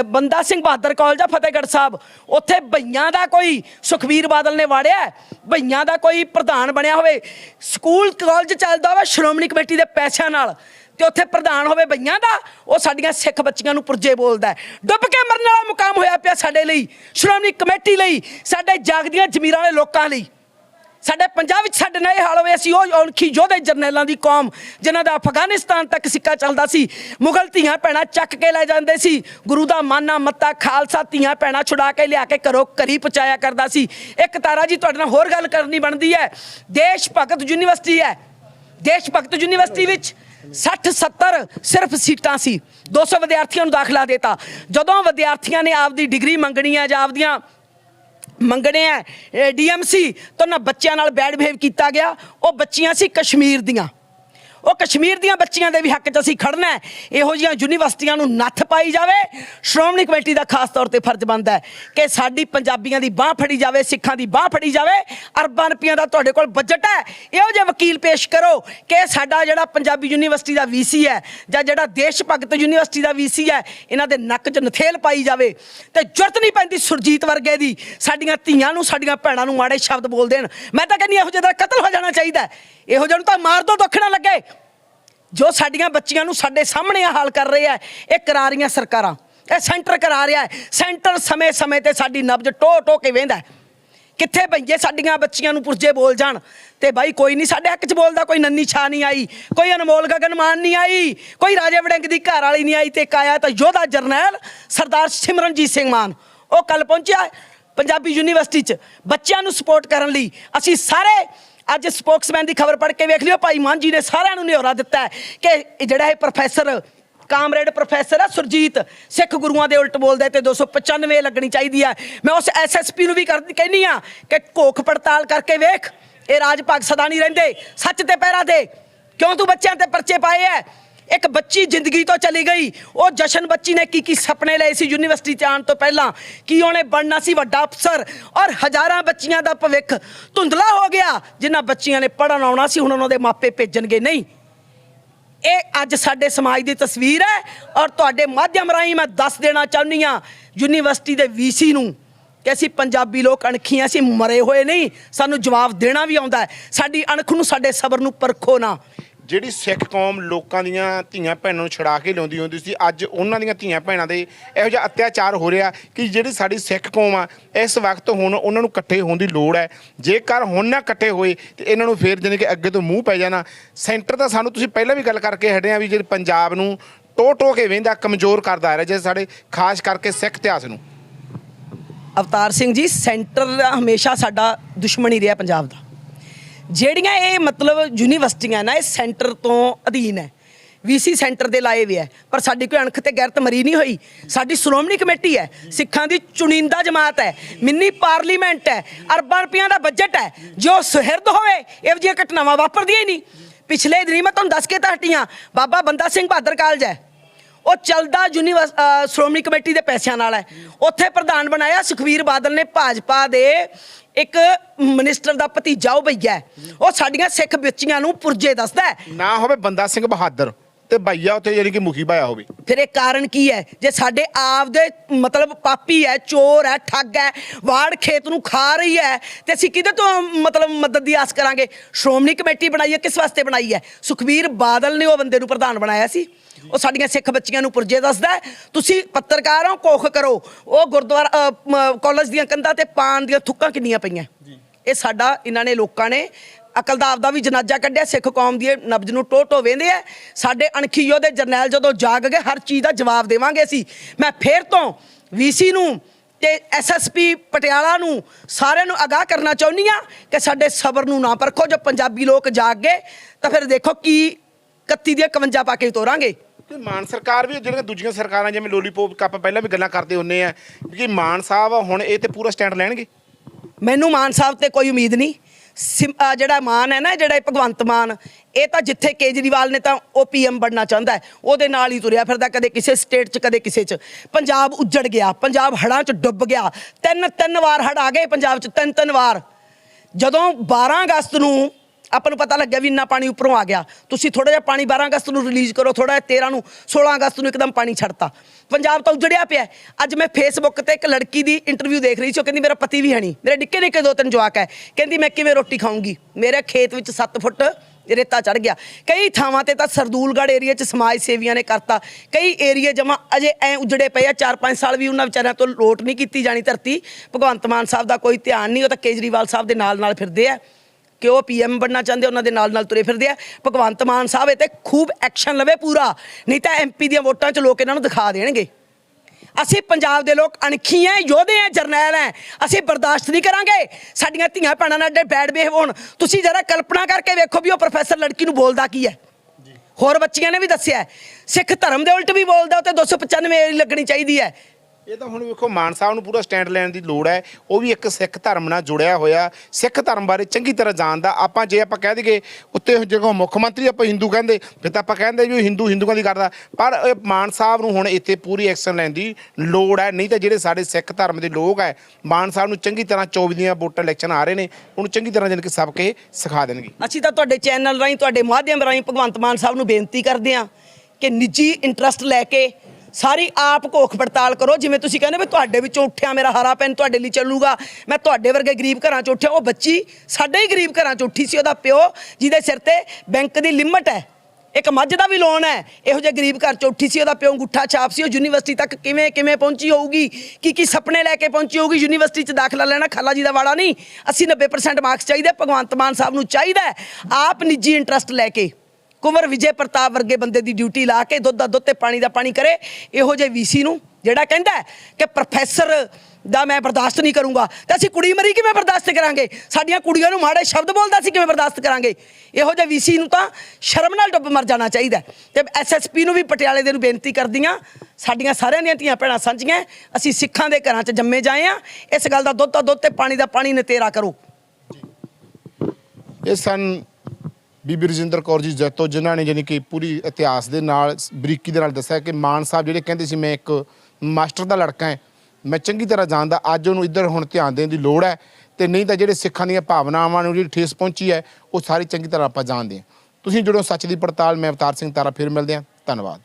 ਬੰਦਾ ਸਿੰਘ ਬਹਾਦਰ ਕਾਲਜ ਆ, ਫਤਿਹਗੜ੍ਹ ਸਾਹਿਬ। ਉੱਥੇ ਭਈਆਂ ਦਾ ਕੋਈ ਸੁਖਵੀਰ ਬਾਦਲ ਨੇ ਵਾੜਿਆ ਹੈ। ਭਈਆਂ ਦਾ ਕੋਈ ਪ੍ਰਧਾਨ ਬਣਿਆ ਹੋਵੇ? ਸਕੂਲ ਕਾਲਜ ਚੱਲਦਾ ਹੋਵੇ ਸ਼੍ਰੋਮਣੀ ਕਮੇਟੀ ਦੇ ਪੈਸਿਆਂ ਨਾਲ ਤੇ ਉੱਥੇ ਪ੍ਰਧਾਨ ਹੋਵੇ ਬਈਆਂ ਦਾ, ਉਹ ਸਾਡੀਆਂ ਸਿੱਖ ਬੱਚੀਆਂ ਨੂੰ ਪੁਰਜੇ ਬੋਲਦਾ ਡੁੱਬ ਕੇ ਮਰਨ ਵਾਲਾ ਮੁਕਾਮ ਹੋਇਆ ਪਿਆ ਸਾਡੇ ਲਈ, ਸ਼੍ਰੋਮਣੀ ਕਮੇਟੀ ਲਈ, ਸਾਡੇ ਜਾਗਦੀਆਂ ਜ਼ਮੀਰਾਂ ਵਾਲੇ ਲੋਕਾਂ ਲਈ। ਸਾਡੇ ਪੰਜਾਬ ਵਿੱਚ ਸਾਡੇ ਨਾਲ ਇਹ ਹਾਲ ਹੋਵੇ ਸੀ ਉਹ ਔਲਖੀ ਯੋਧੇ ਜਰਨੈਲਾਂ ਦੀ ਕੌਮ, ਜਿਨ੍ਹਾਂ ਦਾ ਅਫਗਾਨਿਸਤਾਨ ਤੱਕ ਸਿੱਕਾ ਚੱਲਦਾ ਸੀ। ਮੁਗਲ ਧੀਆਂ ਭੈਣਾਂ ਚੱਕ ਕੇ ਲੈ ਜਾਂਦੇ ਸੀ। ਗੁਰੂ ਦਾ ਮਾਨਾ ਮੱਤਾ, ਖਾਲਸਾ ਧੀਆਂ ਭੈਣਾਂ ਛੁਡਾ ਕੇ ਲਿਆ ਕੇ ਘਰੋਂ ਘਰੀ ਪਹੁੰਚਾਇਆ ਕਰਦਾ ਸੀ। ਇੱਕ ਤਾਰਾ ਜੀ, ਤੁਹਾਡੇ ਨਾਲ ਹੋਰ ਗੱਲ ਕਰਨੀ ਬਣਦੀ ਹੈ। ਦੇਸ਼ ਭਗਤ ਯੂਨੀਵਰਸਿਟੀ ਹੈ। ਦੇਸ਼ ਭਗਤ ਯੂਨੀਵਰਸਿਟੀ ਵਿੱਚ 60 70 ਸਿਰਫ ਸੀਟਾਂ ਸੀ। 200 ਵਿਦਿਆਰਥੀਆਂ ਨੂੰ ਦਾਖਲਾ ਦਿੱਤਾ। ਜਦੋਂ ਵਿਦਿਆਰਥੀਆਂ ਨੇ ਆਪਦੀ ਡਿਗਰੀ ਮੰਗਣੀ ਹੈ ਜਾਂ ਆਪਦੀਆਂ ਮੰਗਣੇ ਆ ਡੀਐਮਸੀ ਤਾਂ ਨਾ ਬੱਚਿਆਂ ਨਾਲ ਬੈਡ ਬਿਹੇਵ ਕੀਤਾ ਗਿਆ। ਉਹ ਬੱਚੀਆਂ ਸੀ ਕਸ਼ਮੀਰ ਦੀਆਂ। ਉਹ ਕਸ਼ਮੀਰ ਦੀਆਂ ਬੱਚੀਆਂ ਦੇ ਵੀ ਹੱਕ 'ਚ ਅਸੀਂ ਖੜਨਾ ਹੈ। ਇਹੋ ਜਿਹੀਆਂ ਯੂਨੀਵਰਸਿਟੀਆਂ ਨੂੰ ਨੱਥ ਪਾਈ ਜਾਵੇ, ਸ਼੍ਰੋਮਣੀ ਕਮੇਟੀ ਦਾ ਖਾਸ ਤੌਰ ਤੇ ਫਰਜ਼ ਬਣਦਾ ਹੈ ਕਿ ਸਾਡੀ ਪੰਜਾਬੀਆਂ ਦੀ ਬਾਹ ਫੜੀ ਜਾਵੇ, ਸਿੱਖਾਂ ਦੀ ਬਾਹ ਫੜੀ ਜਾਵੇ। ਅਰਬਾਂ ਰੁਪਈਆਂ ਦਾ ਤੁਹਾਡੇ ਕੋਲ ਬਜਟ ਹੈ। ਇਹੋ ਜਿਹੇ ਵਕੀਲ ਪੇਸ਼ ਕਰੋ ਕਿ ਸਾਡਾ ਜਿਹੜਾ ਪੰਜਾਬੀ ਯੂਨੀਵਰਸਿਟੀ ਦਾ ਵੀਸੀ ਹੈ ਜਾਂ ਜਿਹੜਾ ਦੇਸ਼ ਭਗਤ ਯੂਨੀਵਰਸਿਟੀ ਦਾ ਵੀਸੀ ਹੈ, ਇਹਨਾਂ ਦੇ ਨੱਕ 'ਚ ਨਥੇਲ ਪਾਈ ਜਾਵੇ। ਤੇ ਜੁਰਤ ਨਹੀਂ ਪੈਂਦੀ ਸੁਰਜੀਤ ਵਰਗੇ ਦੀ। ਸਾਡੀਆਂ ਧੀਆਂ ਨੂੰ, ਸਾਡੀਆਂ ਭੈਣਾਂ ਨੂੰ ਮਾੜੇ ਸ਼ਬਦ ਬੋਲ ਦੇਣ। ਮੈਂ ਤਾਂ ਕਹਿੰਦੀ ਇਹੋ ਜਿਹੇ ਦਾ ਕਤਲ ਹੋ ਜਾਣਾ ਚਾਹੀਦਾ ਇਹੋ ਜਿਹੇ ਨੂੰ ਤਾਂ ਮਾਰ ਦੋ, ਦੁੱਖ ਨਾ ਲੱਗੇ। ਜੋ ਸਾਡੀਆਂ ਬੱਚੀਆਂ ਨੂੰ ਸਾਡੇ ਸਾਹਮਣੇ ਹਾਲ ਕਰ ਰਹੇ ਆ, ਇਹ ਕਰਾ ਰਹੀਆਂ ਸਰਕਾਰਾਂ। ਇਹ ਸੈਂਟਰ ਕਰਾ ਰਿਹਾ ਹੈ। ਸੈਂਟਰ ਸਮੇਂ-ਸਮੇਂ ਤੇ ਸਾਡੀ ਨਬਜ ਟੋ ਟੋ ਕੇ ਵੇਂਦਾ ਕਿੱਥੇ ਭਈਏ ਸਾਡੀਆਂ ਬੱਚੀਆਂ ਨੂੰ ਪੁਰਜੇ ਬੋਲ ਜਾਣ? ਤੇ ਬਾਈ ਕੋਈ ਨਹੀਂ, ਸਾਡੇ ਹੱਕ 'ਚ ਬੋਲਦਾ, ਕੋਈ ਨੰਨੀ ਛਾ ਨਹੀਂ ਆਈ, ਕੋਈ ਅਨਮੋਲ ਗਗਨ ਮਾਨ ਨਹੀਂ ਆਈ, ਕੋਈ ਰਾਜੇ ਵੜਿੰਗ ਦੀ ਘਰ ਵਾਲੀ ਨਹੀਂ ਆਈ ਤੇ ਇੱਕ ਆਇਆ ਤਾਂ ਯੋਧਾ ਜਰਨੈਲ ਸਰਦਾਰ ਸਿਮਰਨਜੀਤ ਸਿੰਘ ਮਾਨ। ਉਹ ਕੱਲ ਪਹੁੰਚਿਆ ਪੰਜਾਬੀ ਯੂਨੀਵਰਸਿਟੀ 'ਚ, ਬੱਚਿਆਂ ਨੂੰ ਸਪੋਰਟ ਕਰਨ ਲਈ। ਅਸੀਂ ਸਾਰੇ ਅੱਜ ਸਪੋਕਸਮੈਨ ਦੀ ਖਬਰ ਪੜ੍ਹ ਕੇ ਵੇਖ ਲਿਓ। ਭਾਈ ਮਾਨ ਜੀ ਨੇ ਸਾਰਿਆਂ ਨੂੰ ਨਿਹੋਰਾ ਦਿੱਤਾ ਕਿ ਇਹ ਜਿਹੜਾ ਇਹ ਪ੍ਰੋਫੈਸਰ, ਕਾਮਰੇਡ ਪ੍ਰੋਫੈਸਰ ਹੈ ਸੁਰਜੀਤ ਸਿੱਖ ਗੁਰੂਆਂ ਦੇ ਉਲਟ ਬੋਲਦਾ ਹੈ ਤੇ 295 ਲੱਗਣੀ ਚਾਹੀਦੀ ਹੈ। ਮੈਂ ਉਸ ਐਸਐਸਪੀ ਨੂੰ ਵੀ ਕਰਦੀ ਕਹਿੰਨੀ ਆ ਕਿ ਘੋਖ ਪੜਤਾਲ ਕਰਕੇ ਵੇਖ। ਇਹ ਰਾਜ ਭਾਗ ਸਦਾ ਨਹੀਂ ਰਹਿੰਦੇ। ਸੱਚ ਤੇ ਪਹਿਰਾ ਦੇ। ਕਿਉਂ ਤੂੰ ਬੱਚਿਆਂ ਤੇ ਪਰਚੇ ਪਾਏ ਐ ਇੱਕ ਬੱਚੀ ਜ਼ਿੰਦਗੀ ਤੋਂ ਚਲੀ ਗਈ। ਉਹ ਜਸ਼ਨ ਬੱਚੀ ਨੇ ਕੀ ਕੀ ਸੁਪਨੇ ਲਏ ਸੀ ਯੂਨੀਵਰਸਿਟੀ ਚ ਆਉਣ ਤੋਂ ਪਹਿਲਾਂ? ਕੀ ਉਹਨੇ ਬਣਨਾ ਸੀ ਵੱਡਾ ਅਫਸਰ? ਔਰ ਹਜ਼ਾਰਾਂ ਬੱਚੀਆਂ ਦਾ ਭਵਿੱਖ ਧੁੰਦਲਾ ਹੋ ਗਿਆ। ਜਿਨ੍ਹਾਂ ਬੱਚੀਆਂ ਨੇ ਪੜਨ ਆਉਣਾ ਸੀ, ਹੁਣ ਉਹਨਾਂ ਦੇ ਮਾਪੇ ਭੇਜਣਗੇ ਨਹੀਂ। ਇਹ ਅੱਜ ਸਾਡੇ ਸਮਾਜ ਦੀ ਤਸਵੀਰ ਹੈ ਔਰ ਤੁਹਾਡੇ ਮਾਧਿਅਮ ਰਾਹੀਂ ਮੈਂ ਦੱਸ ਦੇਣਾ ਚਾਹੁੰਦੀ ਹਾਂ, ਯੂਨੀਵਰਸਿਟੀ ਦੇ ਵੀਸੀ ਨੂੰ ਕਿ ਅਸੀਂ ਪੰਜਾਬੀ ਲੋਕ ਅਣਖੀਆਂ ਅਸੀਂ ਮਰੇ ਹੋਏ ਨਹੀਂ। ਸਾਨੂੰ ਜਵਾਬ ਦੇਣਾ ਵੀ ਆਉਂਦਾ ਸਾਡੀ ਅਣਖ ਨੂੰ ਸਾਡੇ ਸਬਰ ਨੂੰ ਪਰਖੋ ਨਾ। ਜਿਹੜੀ ਸਿੱਖ ਕੌਮ ਲੋਕਾਂ ਦੀਆਂ ਧੀਆਂ ਭੈਣਾਂ ਨੂੰ ਛੜਾ ਕੇ ਲਿਆਉਂਦੀ ਹੁੰਦੀ ਸੀ, ਅੱਜ ਉਹਨਾਂ ਦੀਆਂ ਧੀਆਂ ਭੈਣਾਂ ਦੇ ਇਹੋ ਜਿਹਾ ਅਤਿਆਚਾਰ ਹੋ ਰਿਹਾ ਕਿ ਜਿਹੜੀ ਸਾਡੀ ਸਿੱਖ ਕੌਮ ਆ, ਇਸ ਵਕਤ ਹੁਣ ਉਹਨਾਂ ਨੂੰ ਇਕੱਠੇ ਹੋਣ ਦੀ ਲੋੜ ਹੈ। ਜੇਕਰ ਹੁਣ ਨਾ ਇਕੱਠੇ ਹੋਏ, ਤੇ ਇਹਨਾਂ ਨੂੰ ਫੇਰ ਜਾਣੀ ਕਿ ਅੱਗੇ ਤੋਂ ਮੂੰਹ ਪੈ ਜਾਣਾ। ਸੈਂਟਰ ਤਾਂ ਸਾਨੂੰ ਤੁਸੀਂ ਪਹਿਲਾਂ ਵੀ ਗੱਲ ਕਰਕੇ ਹਟੇ ਆ ਵੀ ਜਿਹੜੇ ਪੰਜਾਬ ਨੂੰ ਟੋ ਟੋ ਕੇ ਵੇਂਦਾ, ਕਮਜ਼ੋਰ ਕਰਦਾ ਆ ਰਿਹਾ, ਜੇ ਸਾਡੇ ਖਾਸ ਕਰਕੇ ਸਿੱਖ ਇਤਿਹਾਸ ਨੂੰ। ਅਵਤਾਰ ਸਿੰਘ ਜੀ, ਸੈਂਟਰ ਦਾ ਹਮੇਸ਼ਾ ਸਾਡਾ ਦੁਸ਼ਮਣ ਹੀ ਰਿਹਾ ਪੰਜਾਬ ਦਾ। ਜਿਹੜੀਆਂ ਇਹ ਮਤਲਬ ਯੂਨੀਵਰਸਿਟੀਆਂ ਨਾ, ਇਹ ਸੈਂਟਰ ਤੋਂ ਅਧੀਨ ਹੈ। ਵੀਸੀ ਸੈਂਟਰ ਦੇ ਲਾਏ ਵੀ ਹੈ। ਪਰ ਸਾਡੀ ਕੋਈ ਅਣਖ ਤੇ ਗੈਰਤ ਮਰੀ ਨਹੀਂ ਹੋਈ। ਸਾਡੀ ਸ਼੍ਰੋਮਣੀ ਕਮੇਟੀ ਹੈ। ਸਿੱਖਾਂ ਦੀ ਚੁਣਿੰਦਾ ਜਮਾਤ ਹੈ। ਮਿੰਨੀ ਪਾਰਲੀਮੈਂਟ ਹੈ। ਅਰਬਾਂ ਰੁਪਈਆਂ ਦਾ ਬਜਟ ਹੈ। ਜੋ ਸੁਹਿਰਦ ਹੋਵੇ, ਇਹੋ ਜਿਹੀਆਂ ਘਟਨਾਵਾਂ ਵਾਪਰਦੀਆਂ ਹੀ ਨਹੀਂ। ਪਿਛਲੇ ਦਿਨੀ ਮੈਂ ਤੁਹਾਨੂੰ ਦੱਸ ਕੇ ਤਾਂ ਹਟੀਆਂ ਬਾਬਾ ਬੰਦਾ ਸਿੰਘ ਬਹਾਦਰ ਕਾਲਜ ਹੈ। ਉਹ ਚੱਲਦਾ ਯੂਨੀਵਰਸ ਸ਼੍ਰੋਮਣੀ ਕਮੇਟੀ ਦੇ ਪੈਸਿਆਂ ਨਾਲ ਹੈ। ਉੱਥੇ ਪ੍ਰਧਾਨ ਬਣਾਇਆ ਸੁਖਵੀਰ ਬਾਦਲ ਨੇ ਭਾਜਪਾ ਦੇ ਇੱਕ ਮਿਨਿਸਟਰ ਦਾ ਭਤੀਜਾ, ਉਹ ਭਈਆ ਉਹ ਸਾਡੀਆਂ ਸਿੱਖ ਬੱਚੀਆਂ ਨੂੰ ਪੁਰਜੇ ਦੱਸਦਾ ਨਾ ਹੋਵੇ ਬੰਦਾ ਸਿੰਘ ਬਹਾਦਰ। ਤੇ ਭਈਆ ਉੱਥੇ ਯਾਨੀ ਕਿ ਮੁਖੀ ਭਾਇਆ ਹੋਵੇ। ਫਿਰ ਇਹ ਕਾਰਨ ਕੀ ਹੈ? ਜੇ ਸਾਡੇ ਆਪ ਦੇ ਮਤਲਬ ਪਾਪੀ ਹੈ ਚੋਰ ਹੈ ਠੱਗ ਹੈ ਵਾੜ ਖੇਤ ਨੂੰ ਖਾ ਰਹੀ ਹੈ ਤੇ ਅਸੀਂ ਕਿਹਦੇ ਤੋਂ ਮਤਲਬ ਮਦਦ ਦੀ ਆਸ ਕਰਾਂਗੇ? ਸ਼੍ਰੋਮਣੀ ਕਮੇਟੀ ਬਣਾਈ ਹੈ ਕਿਸ ਵਾਸਤੇ ਬਣਾਈ ਹੈ? ਸੁਖਬੀਰ ਬਾਦਲ ਨੇ ਉਹ ਬੰਦੇ ਨੂੰ ਪ੍ਰਧਾਨ ਬਣਾਇਆ ਸੀ। ਉਹ ਸਾਡੀਆਂ ਸਿੱਖ ਬੱਚੀਆਂ ਨੂੰ ਪੁਰਜੇ ਦੱਸਦਾ। ਤੁਸੀਂ ਪੱਤਰਕਾਰ ਹੋ ਕੋਖ ਕਰੋ। ਉਹ ਗੁਰਦੁਆਰਾ ਕਾਲਜ ਦੀਆਂ ਕੰਧਾਂ ਤੇ ਪਾਨ ਦੀਆਂ ਥੁੱਕਾਂ ਕਿੰਨੀਆਂ ਪਈਆਂ? ਇਹ ਸਾਡਾ ਇਹਨਾਂ ਨੇ ਲੋਕਾਂ ਨੇ ਅਕਲ ਦਾ ਆਪਦਾ ਵੀ ਜਨਾਜ਼ਾ ਕੱਢਿਆ ਸਿੱਖ ਕੌਮ ਦੀ ਨਬਜ ਨੂੰ ਟੋ ਟੋ ਵੇਂਦੇ ਆ। ਸਾਡੇ ਅਣਖੀ ਯੋਧੇ ਜਰਨੈਲ ਜਦੋਂ ਜਾਗ ਗਏ ਹਰ ਚੀਜ਼ ਦਾ ਜਵਾਬ ਦੇਵਾਂਗੇ ਅਸੀਂ। ਮੈਂ ਫੇਰ ਤੋਂ ਵੀਸੀ ਨੂੰ ਤੇ ਐਸਐਸਪੀ ਪਟਿਆਲਾ ਨੂੰ ਸਾਰਿਆਂ ਨੂੰ ਅਗਾਹ ਕਰਨਾ ਚਾਹੁੰਦੀ ਆ ਕਿ ਸਾਡੇ ਸਬਰ ਨੂੰ ਨਾ ਪਰਖੋ। ਜੋ ਪੰਜਾਬੀ ਲੋਕ ਜਾਗ ਗਏ ਤਾਂ ਫਿਰ ਦੇਖੋ ਕੀ 31 ਦੀਆਂ 51 ਪਾ ਕੇ ਤੋਰਾਂਗੇ। ਤੇ ਮਾਨ ਸਰਕਾਰ ਵੀ ਜਿਹੜੀਆਂ ਦੂਜੀਆਂ ਸਰਕਾਰਾਂ ਜਿਵੇਂ ਲੋਲੀਪੋਪ ਕੱਪ ਪਹਿਲਾਂ ਵੀ ਗੱਲਾਂ ਕਰਦੇ ਹੁੰਨੇ ਆ ਕਿ ਮਾਨ ਸਾਹਿਬ ਹੁਣ ਇਹ ਤੇ ਪੂਰਾ ਸਟੈਂਡ ਲੈਣਗੇ? ਮੈਨੂੰ ਮਾਨ ਸਾਹਿਬ ਤੇ ਕੋਈ ਉਮੀਦ ਨਹੀਂ। ਜਿਹੜਾ ਮਾਨ ਹੈ ਨਾ ਜਿਹੜਾ ਭਗਵੰਤ ਮਾਨ, ਇਹ ਤਾਂ ਜਿੱਥੇ ਕੇਜਰੀਵਾਲ ਨੇ ਤਾਂ ਉਹ ਪੀਐਮ ਬਣਨਾ ਚਾਹੁੰਦਾ ਹੈ। ਉਹਦੇ ਨਾਲ ਹੀ ਤੁਰਿਆ ਫਿਰਦਾ ਕਦੇ ਕਿਸੇ ਸਟੇਟ 'ਚ, ਕਦੇ ਕਿਸੇ 'ਚ। ਪੰਜਾਬ ਉੱਜੜ ਗਿਆ, ਪੰਜਾਬ ਹੜਾਂ 'ਚ ਡੁੱਬ ਗਿਆ। ਤਿੰਨ ਤਿੰਨ ਵਾਰ ਹੜ ਆ ਗਏ ਪੰਜਾਬ 'ਚ ਤਿੰਨ ਤਿੰਨ ਵਾਰ। ਜਦੋਂ 12 ਅਗਸਤ ਨੂੰ ਆਪਾਂ ਨੂੰ ਪਤਾ ਲੱਗਿਆ ਵੀ ਇੰਨਾ ਪਾਣੀ ਉੱਪਰੋਂ ਆ ਗਿਆ। ਤੁਸੀਂ ਥੋੜਾ ਜਿਹਾ ਪਾਣੀ 12 ਅਗਸਤ ਨੂੰ ਰਿਲੀਜ਼ ਕਰੋ ਥੋੜਾ ਜਿਹਾ 13 ਨੂੰ 16 ਅਗਸਤ ਨੂੰ ਇੱਕਦਮ ਪਾਣੀ ਛੱਡਤਾ। ਪੰਜਾਬ ਤਾਂ ਉਜੜਿਆ ਪਿਆ ਅੱਜ ਮੈਂ ਫੇਸਬੁੱਕ ਤੇ ਇੱਕ ਲੜਕੀ ਦੀ ਇੰਟਰਵਿਊ ਦੇਖ ਰਹੀ ਸੀ, ਉਹ ਕਹਿੰਦੀ, ਮੇਰਾ ਪਤੀ ਵੀ ਹੈ ਨਹੀਂ। ਮੇਰੇ ਨਿੱਕੇ ਨਿੱਕੇ ਦੋ ਤਿੰਨ ਜਵਾਕ ਹੈ। ਕਹਿੰਦੀ, ਮੈਂ ਕਿਵੇਂ ਰੋਟੀ ਖਾਊਂਗੀ? ਮੇਰੇ ਖੇਤ ਵਿੱਚ 7 ਫੁੱਟ ਰੇਤਾ ਚੜ ਗਿਆ। ਕਈ ਥਾਵਾਂ ਤੇ ਤਾਂ ਸਰਦੂਲਗੜ੍ਹ ਏਰੀਆ 'ਚ ਸਮਾਜ ਸੇਵੀਆਂ ਨੇ ਕਰਤਾ। ਕਈ ਏਰੀਆ ਜਮਾ ਅਜੇ ਐ ਉਜੜੇ ਪਏ ਆ। 4-5 ਸਾਲ ਵੀ ਉਹਨਾਂ ਵਿਚਾਰਿਆਂ ਤੋਂ ਲੋਟ ਨਹੀਂ ਕੀਤੀ ਜਾਣੀ ਧਰਤੀ। ਭਗਵੰਤ ਮਾਨ ਸਾਹਿਬ ਦਾ ਕੋਈ ਧਿਆਨ ਨਹੀਂ, ਉਹ ਤਾਂ ਕੇਜਰੀਵਾਲ ਸਾਹਿਬ ਦੇ ਨਾਲ ਨਾਲ ਫਿਰਦੇ ਆ। ਕਿ ਉਹ ਪੀਐਮ ਬਣਨਾ ਚਾਹੁੰਦੇ ਉਹਨਾਂ ਦੇ ਨਾਲ ਨਾਲ ਤੁਰੇ ਫਿਰਦੇ ਆ। ਭਗਵੰਤ ਮਾਨ ਸਾਹਿਬ ਇਹ ਤੇ ਖੂਬ ਐਕਸ਼ਨ ਲਵੇ ਪੂਰਾ। ਨਹੀਂ ਤਾਂ ਐਮਪੀ ਦੀਆਂ ਵੋਟਾਂ 'ਚ ਲੋਕ ਇਹਨਾਂ ਨੂੰ ਦਿਖਾ ਦੇਣਗੇ। ਅਸੀਂ ਪੰਜਾਬ ਦੇ ਲੋਕ ਅਣਖੀ ਐ ਯੋਧੇ ਐ ਜਰਨੈਲ ਐ। ਅਸੀਂ ਬਰਦਾਸ਼ਤ ਨਹੀਂ ਕਰਾਂਗੇ। ਸਾਡੀਆਂ ਧੀਆਂ ਭੈਣਾਂ ਨਾਲ ਏਡੇ ਬੈਡ ਬਿਹੇਵ ਹੋਣ। ਤੁਸੀਂ ਜਰਾ ਕਲਪਨਾ ਕਰਕੇ ਵੇਖੋ ਵੀ ਉਹ ਪ੍ਰੋਫੈਸਰ ਲੜਕੀ ਨੂੰ ਬੋਲਦਾ ਕੀ ਹੈ ਹੋਰ ਬੱਚੀਆਂ ਨੇ ਵੀ ਦੱਸਿਆ। ਸਿੱਖ ਧਰਮ ਦੇ ਉਲਟ ਵੀ ਬੋਲਦਾ ਉਹ ਤੇ 295 ਲੱਗਣੀ ਚਾਹੀਦੀ ਹੈ ਇਹ ਤਾਂ ਹੁਣ ਵੇਖੋ, ਮਾਨ ਸਾਹਿਬ ਨੂੰ ਪੂਰਾ ਸਟੈਂਡ ਲੈਣ ਦੀ ਲੋੜ ਹੈ। ਉਹ ਵੀ ਇੱਕ ਸਿੱਖ ਧਰਮ ਨਾਲ ਜੁੜਿਆ ਹੋਇਆ। ਸਿੱਖ ਧਰਮ ਬਾਰੇ ਚੰਗੀ ਤਰ੍ਹਾਂ ਜਾਣਦਾ। ਆਪਾਂ ਜੇ ਆਪਾਂ ਕਹਿ ਦਈਏ, ਉੱਤੇ ਜਦੋਂ ਮੁੱਖ ਮੰਤਰੀ ਆਪਾਂ ਹਿੰਦੂ ਕਹਿੰਦੇ, ਫਿਰ ਤਾਂ ਆਪਾਂ ਕਹਿੰਦੇ ਵੀ ਉਹ ਹਿੰਦੂ ਹਿੰਦੂਆਂ ਦੀ ਕਰਦਾ। ਪਰ ਇਹ ਮਾਨ ਸਾਹਿਬ ਨੂੰ ਹੁਣ ਇੱਥੇ ਪੂਰੀ ਐਕਸ਼ਨ ਲੈਣ ਦੀ ਲੋੜ ਹੈ। ਨਹੀਂ ਤਾਂ ਜਿਹੜੇ ਸਾਡੇ ਸਿੱਖ ਧਰਮ ਦੇ ਲੋਕ ਹੈ, ਮਾਨ ਸਾਹਿਬ ਨੂੰ ਚੰਗੀ ਤਰ੍ਹਾਂ 24 ਦੀਆਂ ਵੋਟਾਂ ਇਲੈਕਸ਼ਨ ਆ ਰਹੇ ਨੇ, ਉਹਨੂੰ ਚੰਗੀ ਤਰ੍ਹਾਂ ਜਾਣੀ ਕਿ ਸਭ ਕੇ ਸਿਖਾ ਦੇਣਗੇ। ਅਸੀਂ ਤਾਂ ਤੁਹਾਡੇ ਚੈਨਲ ਰਾਹੀਂ, ਤੁਹਾਡੇ ਮਾਧਿਅਮ ਰਾਹੀਂ ਭਗਵੰਤ ਮਾਨ ਸਾਹਿਬ ਨੂੰ ਬੇਨਤੀ ਕਰਦੇ ਹਾਂ ਕਿ ਨਿੱਜੀ ਇੰਟਰਸਟ ਲੈ ਕੇ ਸਾਰੀ ਆਪ ਘੋਖ ਪੜਤਾਲ ਕਰੋ। ਜਿਵੇਂ ਤੁਸੀਂ ਕਹਿੰਦੇ ਵੀ ਤੁਹਾਡੇ ਵਿੱਚੋਂ ਉੱਠਿਆ ਮੇਰਾ ਹਰਾ ਪੈਨ, ਤੁਹਾਡੇ ਲਈ ਚੱਲੂਗਾ। ਮੈਂ ਤੁਹਾਡੇ ਵਰਗੇ ਗਰੀਬ ਘਰਾਂ 'ਚ ਉੱਠਿਆ। ਉਹ ਬੱਚੀ ਸਾਡੇ ਹੀ ਗਰੀਬ ਘਰਾਂ 'ਚ ਉੱਠੀ ਸੀ, ਉਹਦਾ ਪਿਓ, ਜਿਹਦੇ ਸਿਰ ਤੇ ਬੈਂਕ ਦੀ ਲਿਮਟ ਹੈ। ਇੱਕ ਮੱਝ ਦਾ ਵੀ ਲੋਨ ਹੈ। ਇਹੋ ਜਿਹੇ ਗਰੀਬ ਘਰ 'ਚ ਉੱਠੀ ਸੀ, ਉਹਦਾ ਪਿਓ ਗੁੱਠਾ ਛਾਪ ਸੀ। ਉਹ ਯੂਨੀਵਰਸਿਟੀ ਤੱਕ ਕਿਵੇਂ ਕਿਵੇਂ ਪਹੁੰਚੀ ਹੋਊਗੀ? ਕੀ ਕੀ ਸੁਪਨੇ ਲੈ ਕੇ ਪਹੁੰਚੀ ਹੋਊਗੀ? ਯੂਨੀਵਰਸਿਟੀ 'ਚ ਦਾਖਲਾ ਲੈਣਾ ਖਾਲਾ ਜੀ ਦਾ ਵਾੜਾ ਨਹੀਂ। 80 90% ਮਾਰਕਸ ਚਾਹੀਦੇ। ਭਗਵੰਤ ਮਾਨ ਸਾਹਿਬ ਨੂੰ ਚਾਹੀਦਾ ਆਪ ਨਿੱਜੀ ਇੰਟਰਸਟ ਲੈ ਕੇ। ਕੁੰਵਰ ਵਿਜੇ ਪ੍ਰਤਾਪ ਵਰਗੇ ਬੰਦੇ ਦੀ ਡਿਊਟੀ ਲਾ ਕੇ ਦੁੱਧ ਦਾ ਦੁੱਧ ਤੇ ਪਾਣੀ ਦਾ ਪਾਣੀ ਕਰੇ, ਇਹੋ ਜਿਹੇ ਵੀਸੀ ਨੂੰ ਜਿਹੜਾ ਕਹਿੰਦਾ ਕਿ ਪ੍ਰੋਫੈਸਰ ਦਾ ਮੈਂ ਬਰਦਾਸ਼ਤ ਨਹੀਂ ਕਰੂੰਗਾ। ਤੇ ਅਸੀਂ ਕੁੜੀ ਮਰੀ ਕਿਵੇਂ ਬਰਦਾਸ਼ਤ ਕਰਾਂਗੇ? ਸਾਡੀਆਂ ਕੁੜੀਆਂ ਨੂੰ ਮਾੜੇ ਸ਼ਬਦ ਬੋਲਦਾ ਸੀ ਕਿਵੇਂ ਬਰਦਾਸ਼ਤ ਕਰਾਂਗੇ? ਇਹੋ ਜਿਹੇ ਵੀਸੀ ਨੂੰ ਤਾਂ ਸ਼ਰਮ ਨਾਲ ਡੁੱਬ ਮਰ ਜਾਣਾ ਚਾਹੀਦਾ ਹੈ। ਤੇ ਐਸਐਸਪੀ ਨੂੰ ਵੀ ਪਟਿਆਲੇ ਦੇ ਨੂੰ ਬੇਨਤੀ ਕਰਦੀਆਂ, ਸਾਡੀਆਂ ਸਾਰਿਆਂ ਦੀਆਂ ਧੀਆਂ ਭੈਣਾਂ ਸਾਂਝੀਆਂ, ਅਸੀਂ ਸਿੱਖਾਂ ਦੇ ਘਰਾਂ 'ਚ ਜੰਮੇ ਜਾਏ ਆ। ਇਸ ਗੱਲ ਦਾ ਦੁੱਧ ਦਾ ਦੁੱਧ ਤੇ ਪਾਣੀ ਦਾ ਪਾਣੀ ਨਤੇਰਾ ਕਰੋ। ਇਹ ਸਨ ਬੀਬੀ ਰਜਿੰਦਰ ਕੌਰ ਜੀ ਜੱਤੋ ਜਿਨ੍ਹਾਂ ਨੇ ਜਾਣੀ ਕਿ ਪੂਰੀ ਇਤਿਹਾਸ ਦੇ ਨਾਲ ਬਰੀਕੀ ਦੇ ਨਾਲ ਦੱਸਿਆ ਕਿ ਮਾਨ ਸਾਹਿਬ ਜਿਹੜੇ ਕਹਿੰਦੇ ਸੀ, ਮੈਂ ਇੱਕ ਮਾਸਟਰ ਦਾ ਲੜਕਾ ਹਾਂ, ਮੈਂ ਚੰਗੀ ਤਰ੍ਹਾਂ ਜਾਣਦਾ, ਅੱਜ ਉਹਨੂੰ ਇੱਧਰ ਹੁਣ ਧਿਆਨ ਦੇਣ ਦੀ ਲੋੜ ਹੈ ਤੇ ਨਹੀਂ ਤਾਂ ਜਿਹੜੇ ਸਿੱਖਾਂ ਦੀਆਂ ਭਾਵਨਾਵਾਂ ਨੂੰ ਜਿਹੜੀ ਠੇਸ ਪਹੁੰਚੀ ਹੈ, ਉਹ ਸਾਰੀ ਚੰਗੀ ਤਰ੍ਹਾਂ ਆਪਾਂ ਜਾਣਦੇ ਹਾਂ। ਤੁਸੀਂ ਜੁੜੋ ਸੱਚ ਦੀ ਪੜਤਾਲ, ਮੈਂ ਅਵਤਾਰ ਸਿੰਘ ਤਾਰਾ, ਫਿਰ ਮਿਲਦੇ ਹਾਂ। ਧੰਨਵਾਦ।